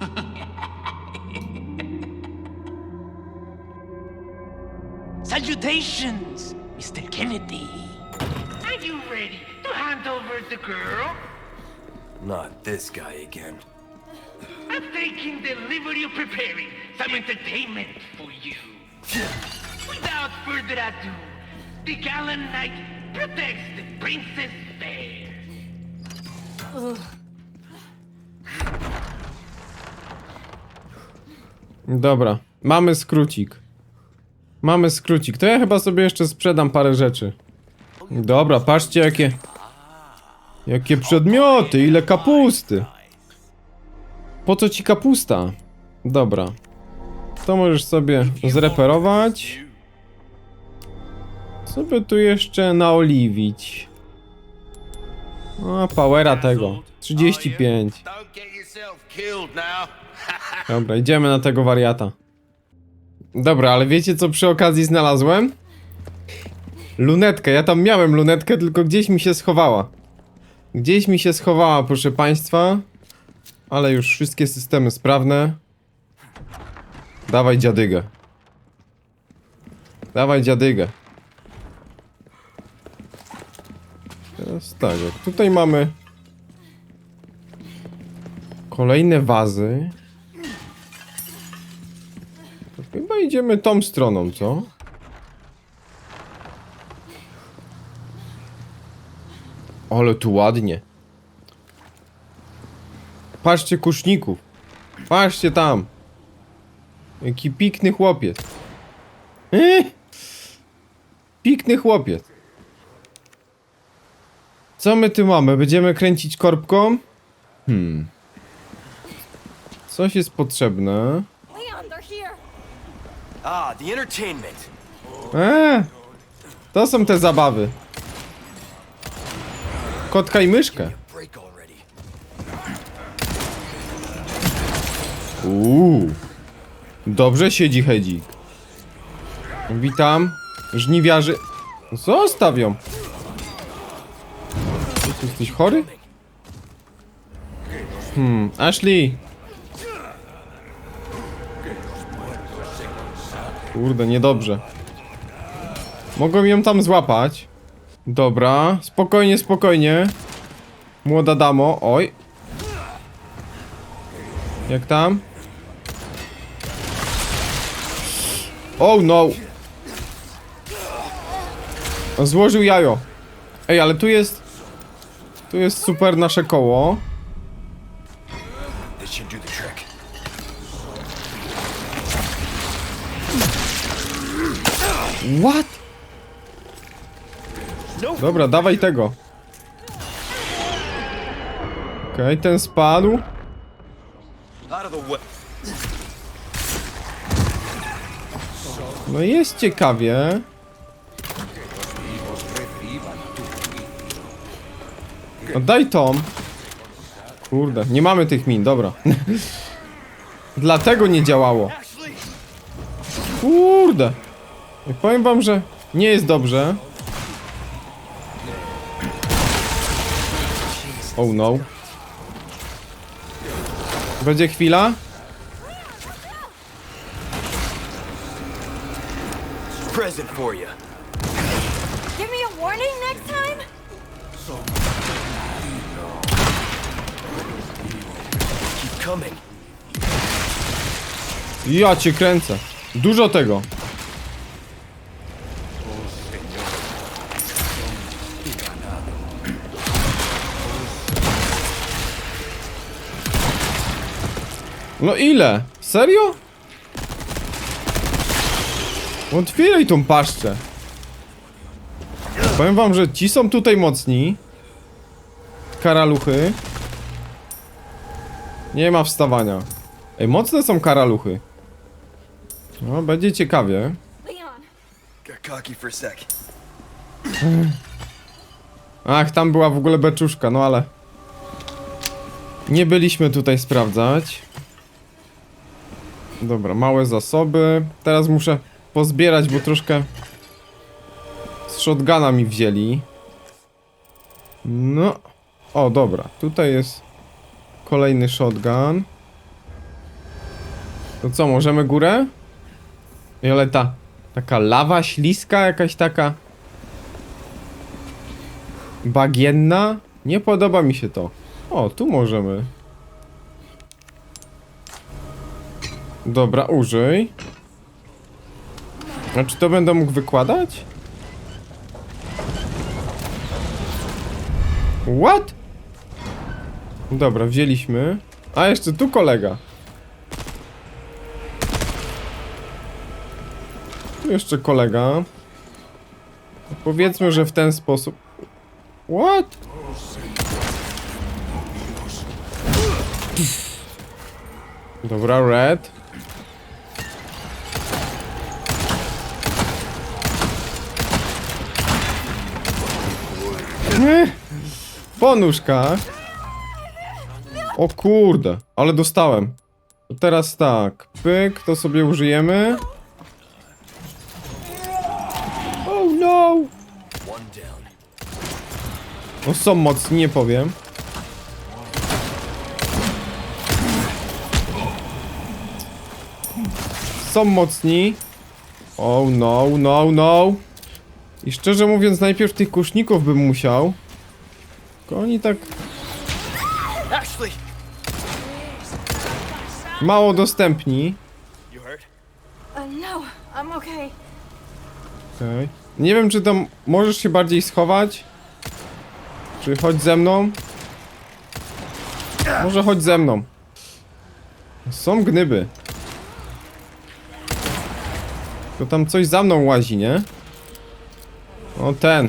Salutations, Mr. Kennedy. Are you ready to hand over the girl? Not this guy again. I'm thinking delivery of preparing some entertainment for you. Without further ado, the gallant knight protects the princess fair. Dobra, mamy skrócik. Mamy skrócik. To ja chyba sobie jeszcze sprzedam parę rzeczy. Dobra, patrzcie jakie... Jakie przedmioty, ile kapusty. Po co ci kapusta? Dobra. To możesz sobie zreperować. Co by tu jeszcze naoliwić? O, powera tego. 35. Dobra, idziemy na tego wariata. Dobra, ale wiecie co przy okazji znalazłem? Lunetkę, ja tam miałem lunetkę, tylko gdzieś mi się schowała. Gdzieś mi się schowała, proszę państwa. Ale już wszystkie systemy sprawne. Dawaj dziadygę. Dawaj dziadygę. Teraz tak, tutaj mamy kolejne wazy. To chyba idziemy tą stroną, co? Ale tu ładnie. Patrzcie kuszników. Patrzcie tam. Jaki pikny chłopiec. Eee? Pikny chłopiec. Co my tu mamy? Będziemy kręcić korbką? Hmm. Coś jest potrzebne. Ah, the entertainment. Eee, to są te zabawy. Kotka i myszkę. Break already. Uuu. Dobrze siedzi hedzik. Witam. Żniwiarzy. Zostaw ją. Jesteś chory? Hmm, Ashley. Kurde, niedobrze. Mogą ją tam złapać. Dobra, spokojnie, spokojnie. Młoda damo, oj. Jak tam? Oh no! Złożył jajo. Ej, ale tu jest... Tu jest super nasze koło. What? Dobra, dawaj tego. Okej, ten spadł. No jest ciekawie. No daj Tom. Kurde, nie mamy tych min, dobra. Dlatego nie działało. Kurde. I powiem wam, że nie jest dobrze. Oh no. Będzie chwila. Present for you. Give me a warning next time? Keep coming. Ja cię kręcę. Dużo tego. No ile? Serio? Otwieraj tą paszczę. Powiem wam, że ci są tutaj mocni. Karaluchy. Nie ma wstawania. Ej, mocne są karaluchy. No, będzie ciekawie. Ach, tam była w ogóle beczuszka, no ale... Nie byliśmy tutaj sprawdzać. Dobra, małe zasoby. Teraz muszę pozbierać, bo troszkę... Z shotguna mi wzięli. No... O, dobra. Tutaj jest kolejny shotgun. To co, możemy górę? I ale ta, taka lawa śliska jakaś taka bagienna? Nie podoba mi się to. O, tu możemy. Dobra, użyj. A czy to będę mógł wykładać? What? Dobra, wzięliśmy. A jeszcze tu kolega. Jeszcze kolega. Powiedzmy, że w ten sposób. What? Dobra, red. Po nóżkach. O kurde, ale dostałem. Teraz tak, pyk, to sobie użyjemy. Oh no! No są mocni, nie powiem. Są mocni. Oh no, no, no. I szczerze mówiąc, najpierw tych kuszników bym musiał. Tylko oni tak Ashley! mało dostępni. Uh, no, I'm okay. Okej. Nie wiem, czy tam możesz się bardziej schować. Czy chodź ze mną? Może chodź ze mną. Są gnyby. To tam coś za mną łazi, nie? O, ten.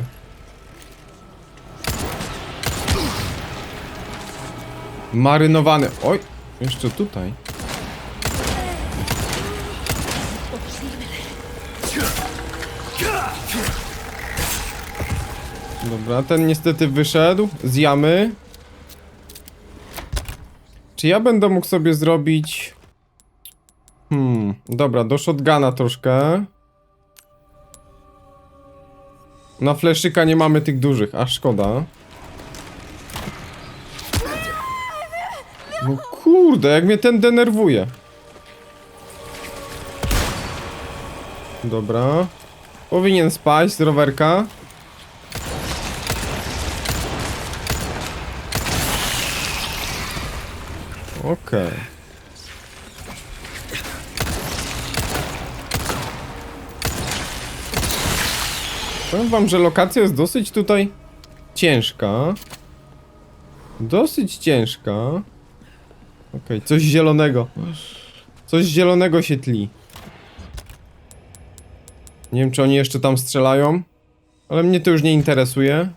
Marynowany. Oj, jeszcze tutaj. Dobra, ten niestety wyszedł z jamy. Czy ja będę mógł sobie zrobić... Hmm, dobra, do shotguna troszkę. Na fleszyka nie mamy tych dużych, a szkoda. No kurde, jak mnie ten denerwuje. Dobra. Powinien spać z rowerka. Okej. Powiem wam, że lokacja jest dosyć tutaj ciężka. Dosyć ciężka. Okej, coś zielonego. Coś zielonego się tli. Nie wiem, czy oni jeszcze tam strzelają. Ale mnie to już nie interesuje.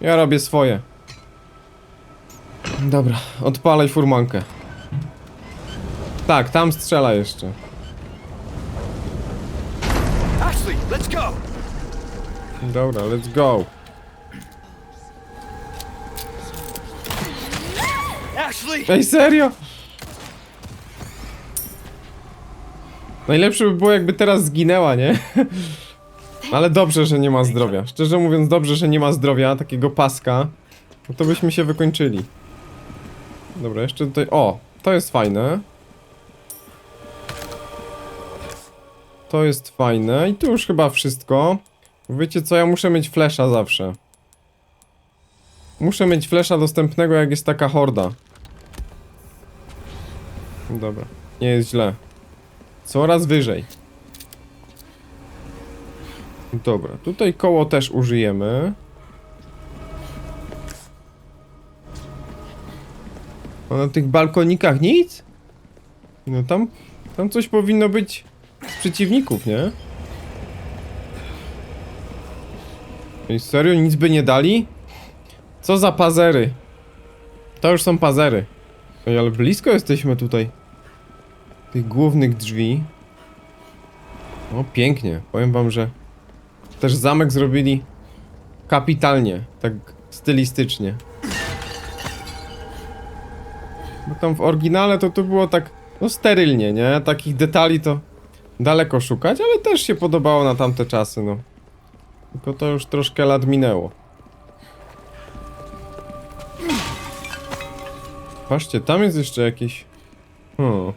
Ja robię swoje. Dobra, odpalaj furmankę. Tak, tam strzela jeszcze. Dobra, let's go. Ashley! Ej, serio? Najlepsze by było jakby teraz zginęła, nie? Ale dobrze, że nie ma zdrowia. Szczerze mówiąc, dobrze, że nie ma zdrowia, takiego paska. No to byśmy się wykończyli. Dobra, jeszcze tutaj... O, to jest fajne. To jest fajne i tu już chyba wszystko. Wiecie co, ja muszę mieć flesza zawsze. Muszę mieć flesza dostępnego jak jest taka horda. Dobra, nie jest źle. Coraz wyżej. Dobra, tutaj koło też użyjemy. A na tych balkonikach nic? No tam, tam coś powinno być z przeciwników, nie? Ej, serio? Nic by nie dali? Co za pazery? To już są pazery. Ej, ale blisko jesteśmy tutaj. Tych głównych drzwi. O, pięknie. Powiem wam, że też zamek zrobili kapitalnie, tak stylistycznie. Bo tam w oryginale to to było tak, no sterylnie, nie? Takich detali to daleko szukać, ale też się podobało na tamte czasy, no. Tylko to już troszkę lat minęło. Patrzcie, tam jest jeszcze jakieś... Hmm.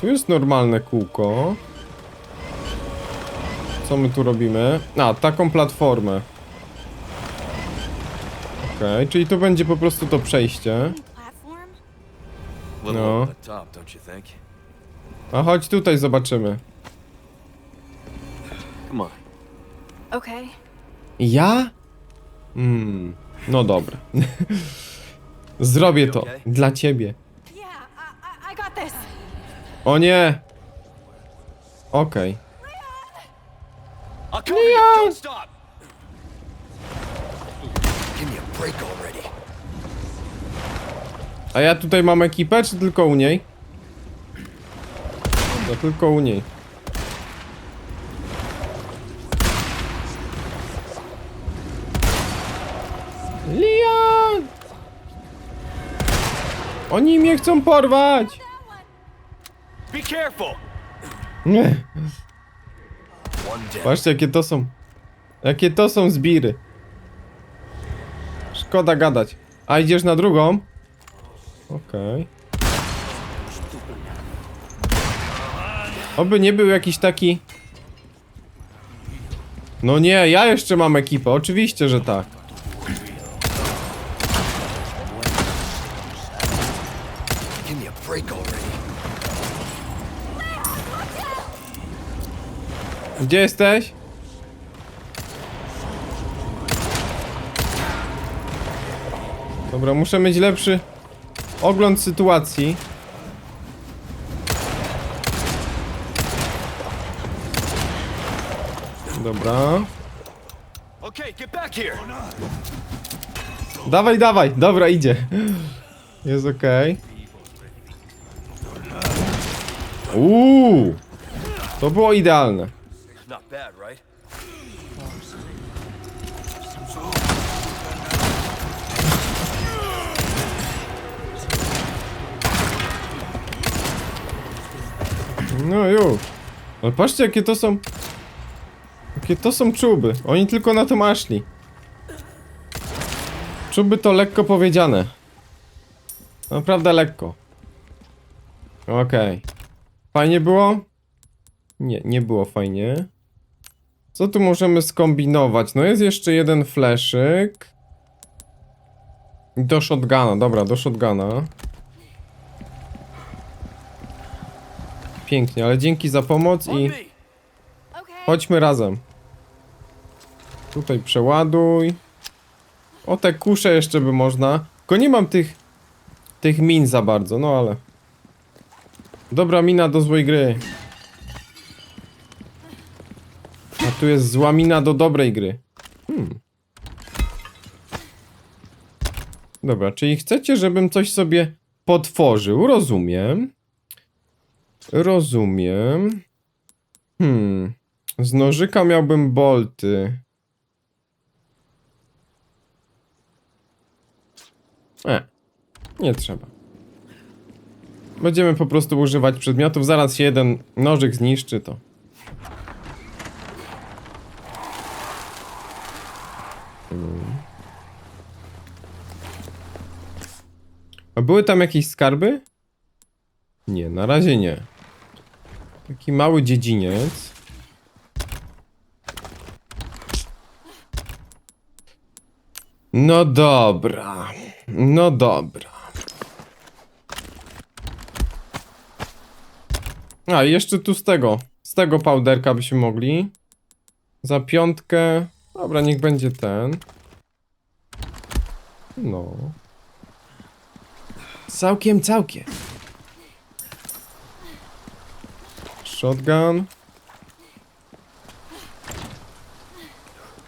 Tu jest normalne kółko. Co my tu robimy? A, taką platformę. Okej, czyli to będzie po prostu to przejście. No. A chodź tutaj zobaczymy. Come on. Okay. Ja? Hmm, no dobra. Zrobię to Okay. dla ciebie. Yeah, I, I, I got this. O nie! Okej. I'll cover you. Leon! Don't stop. Give me a break already. A ja tutaj mam ekipę, czy tylko u niej? No tylko u niej. Leon! Oni mnie chcą porwać! Be careful. Nie. One down. Patrzcie jakie to są. Jakie to są zbiry. Szkoda gadać. A idziesz na drugą? Okej. Oby nie był jakiś taki... No nie, ja jeszcze mam ekipę, oczywiście, że tak. Gdzie jesteś? Dobra, muszę mieć lepszy ogląd sytuacji. Dobra. Okay, get back here. Dawaj, dawaj. Dobra, idzie. Jest okej. Uuu. To było idealne. Not bad, right? No już. Ale patrzcie jakie to są... Jakie to są czuby. Oni tylko na to maszli. Czuby to lekko powiedziane. Naprawdę lekko. Okej. Fajnie było? Nie, nie było fajnie. Co tu możemy skombinować? No jest jeszcze jeden fleszyk. Do shotguna, dobra, do shotguna. Pięknie, ale dzięki za pomoc i. Okay. chodźmy razem. Tutaj przeładuj. O te kusze jeszcze by można. Tylko nie mam tych tych min za bardzo, no ale. Dobra mina do złej gry. A tu jest zła mina do dobrej gry. Hmm. Dobra, czyli chcecie, żebym coś sobie potworzył? Rozumiem. Rozumiem. Hmm. Z nożyka miałbym bolty. E. Nie trzeba. Będziemy po prostu używać przedmiotów. Zaraz się jeden nożyk zniszczy, to. A były tam jakieś skarby? Nie, na razie nie. Taki mały dziedziniec. No dobra. No dobra. A, jeszcze tu z tego. Z tego powderka byśmy mogli. Za piątkę. Dobra, niech będzie ten. No. Całkiem, całkiem. Shotgun.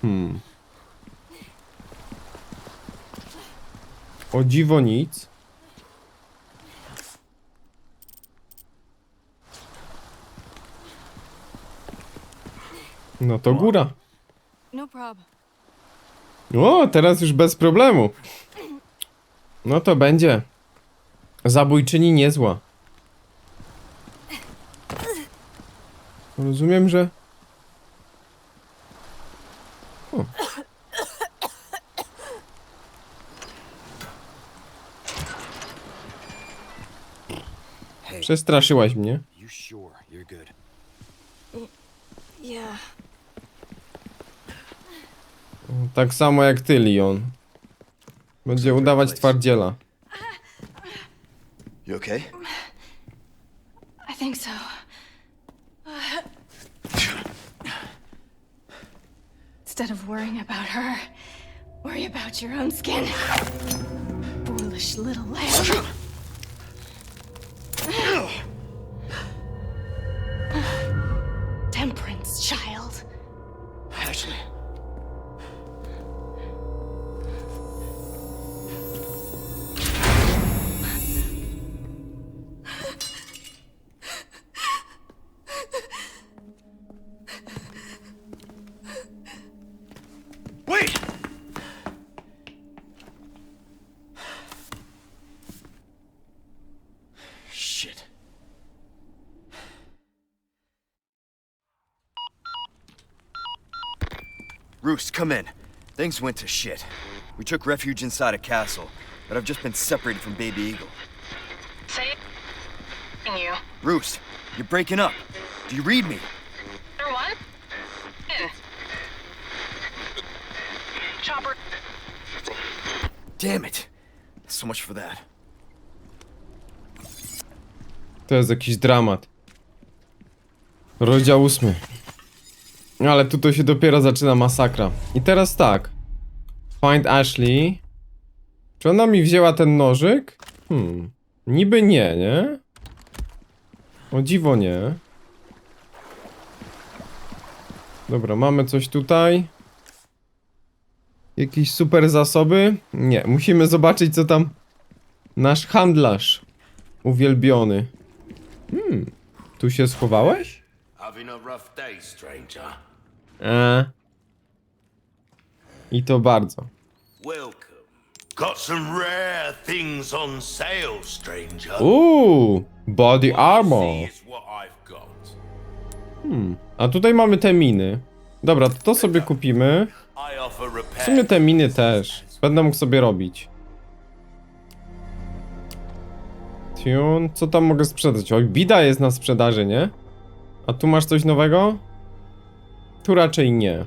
Hmm. O dziwo nic. No to góra. No problem. O, teraz już bez problemu. No to będzie. Zabójczyni niezła. Rozumiem, że... O. Przestraszyłaś mnie. Tak samo jak ty, Leon. Będzie udawać twardziela. You okay? I think so. Instead of worrying about her, worry about your own skin. Foolish little lamb. Temperance, child. Ashley. Roost, come in. Things went to shit. We took refuge inside a castle, but I've just been separated from Baby Eagle. Say you. Roost, you're breaking up. Do you read me? Number one? In. Chopper. Damn it. So much for that. To jest jakiś dramat. Rozdział ósmy. Ale tutaj się dopiero zaczyna masakra. I teraz tak. Find Ashley. Czy ona mi wzięła ten nożyk? Hmm. Niby nie, nie? O dziwo nie. Dobra, mamy coś tutaj. Jakieś super zasoby? Nie, musimy zobaczyć co tam nasz handlarz uwielbiony. Hmm, tu się schowałeś? Having a rough day, stranger. Eee. I to bardzo. Welcome. Got some rare things on sale, stranger. Uuu, body armor. Got. A tutaj mamy te miny. Dobra, to, to sobie kupimy. W sumie te miny też. Będę mógł sobie robić. Tune, co tam mogę sprzedać? Oj, bida jest na sprzedaży, nie? A tu masz coś nowego? Tu raczej nie.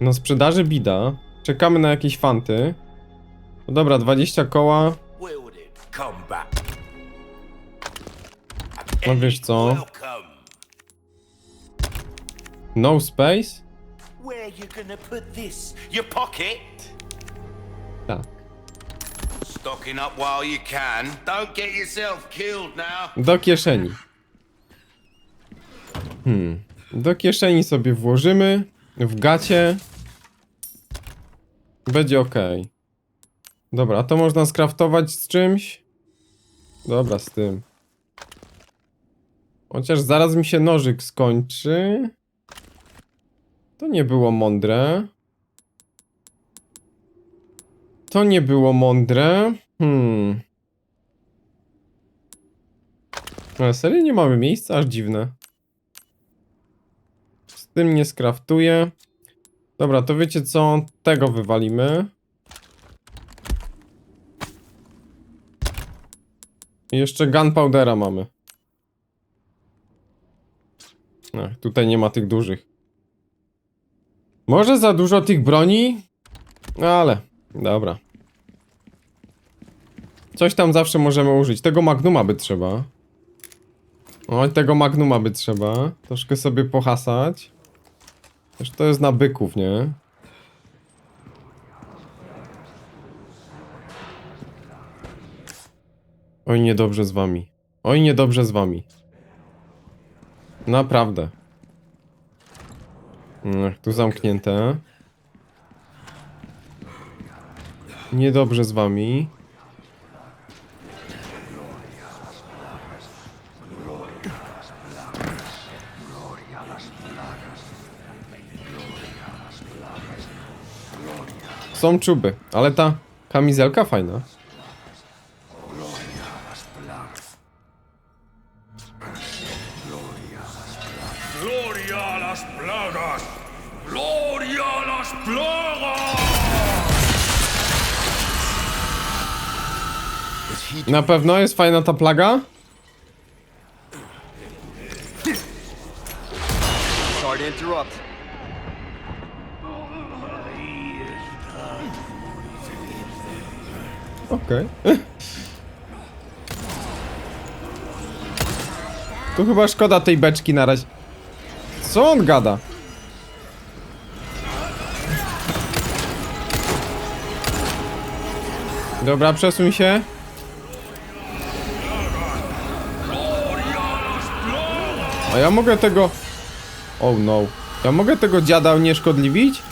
Na sprzedaży bida. Czekamy na jakieś fanty. No dobra, 20 koła. No wiesz co? No space? Tak. Stocking up while you can. Don't get yourself killed now. Do kieszeni. Hmm. Do kieszeni sobie włożymy. W gacie. Będzie ok. Dobra, to można skraftować z czymś? Dobra, z tym. Chociaż zaraz mi się nożyk skończy. To nie było mądre. To nie było mądre. Hmm. Ale serio nie mamy miejsca? Aż dziwne. Tym nie skraftuję. Dobra, to wiecie co? Tego wywalimy. I jeszcze gunpowdera mamy. Ach, tutaj nie ma tych dużych. Może za dużo tych broni? No ale, dobra. Coś tam zawsze możemy użyć. Tego magnuma by trzeba. Oj, tego magnuma by trzeba. Troszkę sobie pohasać. Też to jest na byków, nie? Oj, niedobrze z wami. Oj, niedobrze z wami. Naprawdę. Ech, tu zamknięte. Niedobrze z wami. są czuby, ale ta kamizelka fajna. Na pewno jest fajna ta plaga? Sorry to interrupt. Okej. Tu chyba szkoda tej beczki na razie. Co on gada? Dobra, przesuń się. A ja mogę tego... Oh no. Ja mogę tego dziada unieszkodliwić?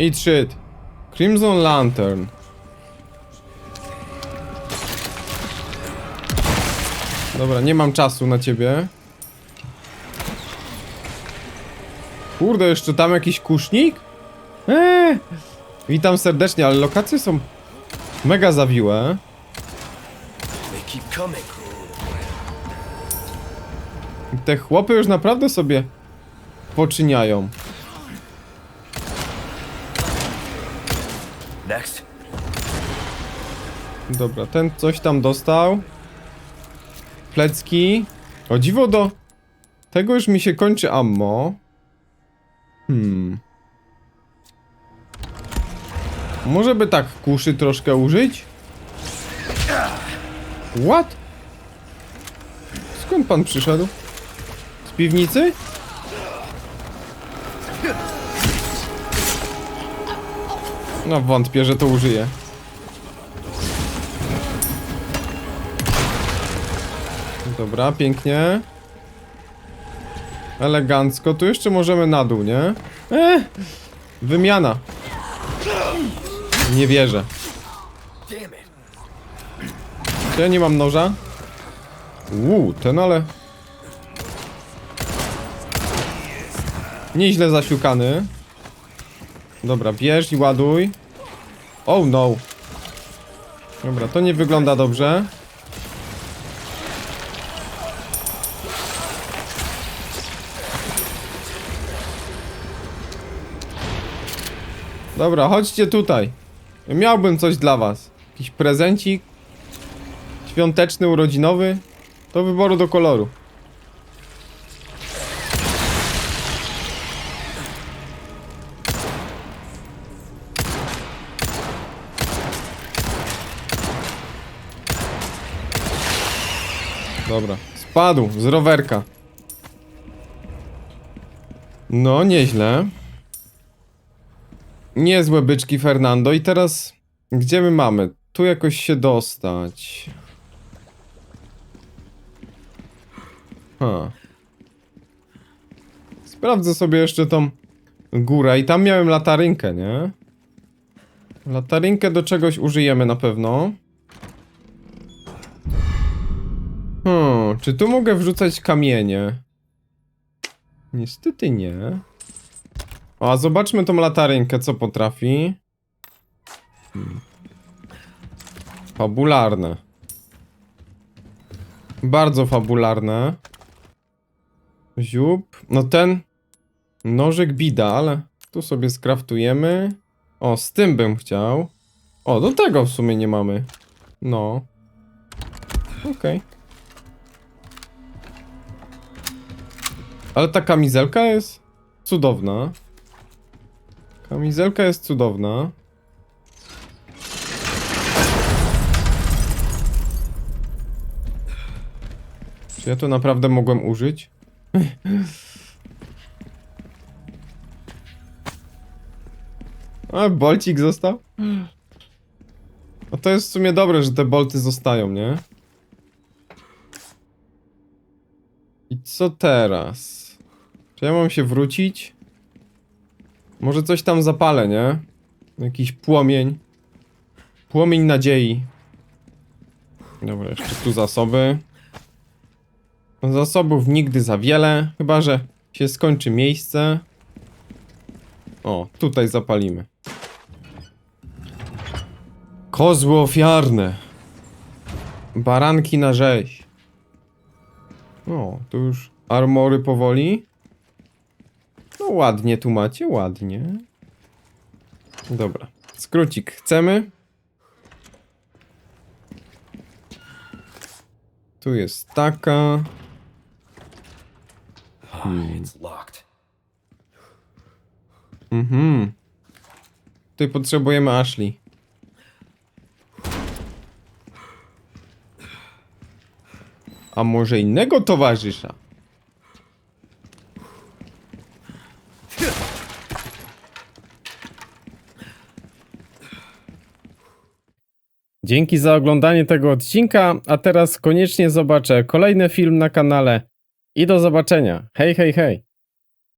Eat shit. Crimson Lantern. Dobra, nie mam czasu na ciebie. Kurde, jeszcze tam jakiś kusznik? Eee. Witam serdecznie, ale lokacje są mega zawiłe. Te chłopy już naprawdę sobie poczyniają. Next. Dobra, ten coś tam dostał. Plecki. O dziwo do tego już mi się kończy ammo. Hmm. Może by tak kuszy troszkę użyć? What? Skąd pan przyszedł? Z piwnicy? No wątpię, że to użyje. Dobra, pięknie. Elegancko. Tu jeszcze możemy na dół, nie? Eh, wymiana. Nie wierzę. Ja nie mam noża? Uuu, ten ale... Nieźle zasiukany. Dobra, bierz i ładuj. Oh no. Dobra, to nie wygląda dobrze. Dobra, chodźcie tutaj. Miałbym coś dla was. Jakiś prezencik. Świąteczny, urodzinowy. Do wyboru do koloru. Spadł z rowerka. No, nieźle. Niezłe byczki, Fernando. I teraz, gdzie my mamy? Tu jakoś się dostać. Ha. Sprawdzę sobie jeszcze tą górę. I tam miałem latarynkę, nie? Latarynkę do czegoś użyjemy na pewno. Czy tu mogę wrzucać kamienie? Niestety nie. A zobaczmy tą latarynkę, co potrafi. Hmm. Fabularne. Bardzo fabularne. Ziub. No ten nożyk bida, ale tu sobie skraftujemy. O, z tym bym chciał. O, do tego w sumie nie mamy. No. Okej. Ale ta kamizelka jest cudowna. Kamizelka jest cudowna. Czy ja to naprawdę mogłem użyć? A, bolcik został? No to jest w sumie dobre, że te bolty zostają, nie? I co teraz? Czy ja mam się wrócić? Może coś tam zapalę, nie? Jakiś płomień. Płomień nadziei. Dobra, jeszcze tu zasoby. Zasobów nigdy za wiele, chyba że się skończy miejsce. O, tutaj zapalimy. Kozły ofiarne. Baranki na rzeź. O, tu już armory powoli. No ładnie tu macie, ładnie. Dobra, skrócik chcemy. Tu jest taka. Locked. Mhm. Tutaj potrzebujemy Ashley. A może innego towarzysza? Dzięki za oglądanie tego odcinka, a teraz koniecznie zobaczę kolejny film na kanale. I do zobaczenia. Hej, hej, hej.